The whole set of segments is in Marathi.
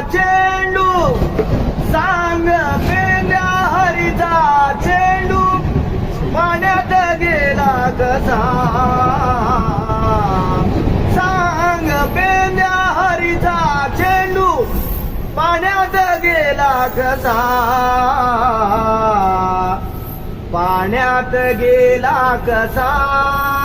चेंडू. सांग पेंद्या हरीचा चेंडू. पाण्यात गेला कसा? सांग पेंद्या हरीचा चेंडू. पाण्यात गेला कसा? पाण्यात गेला कसा?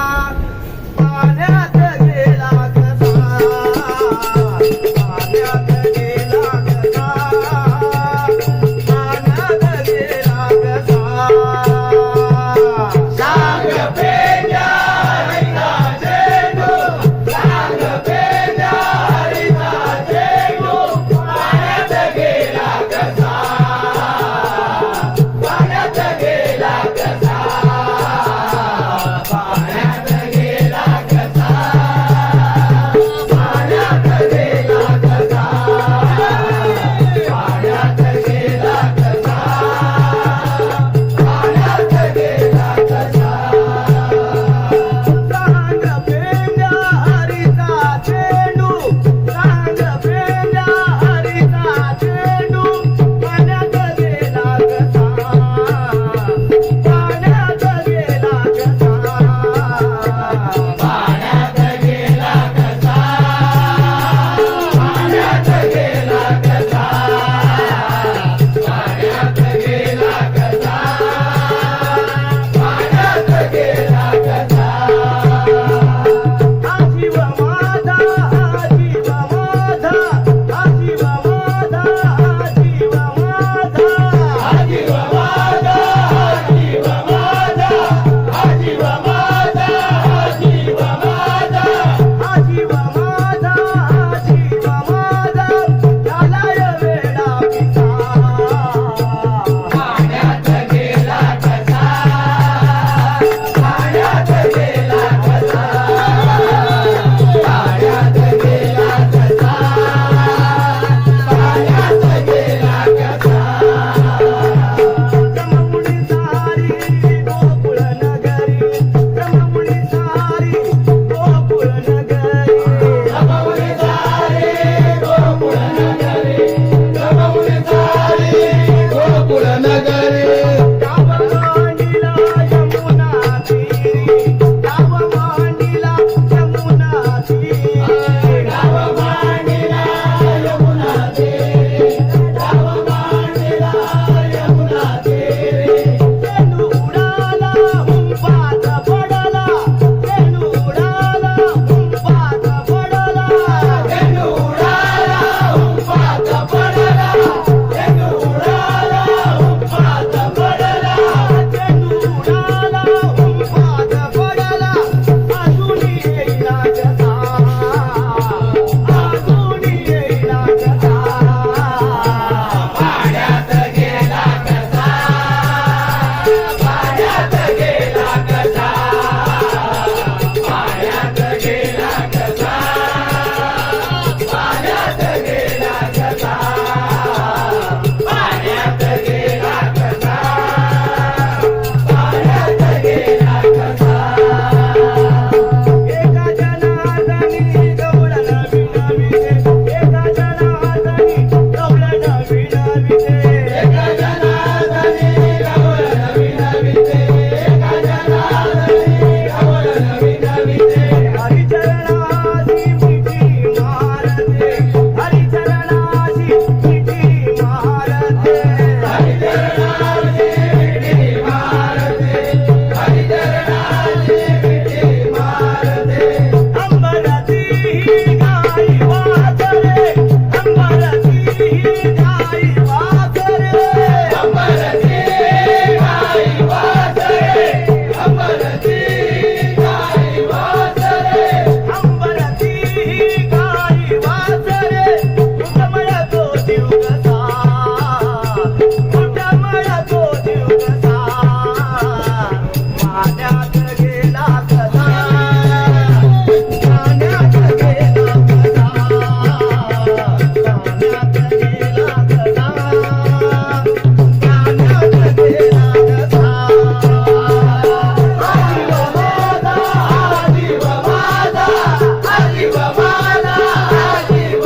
Happy birthday.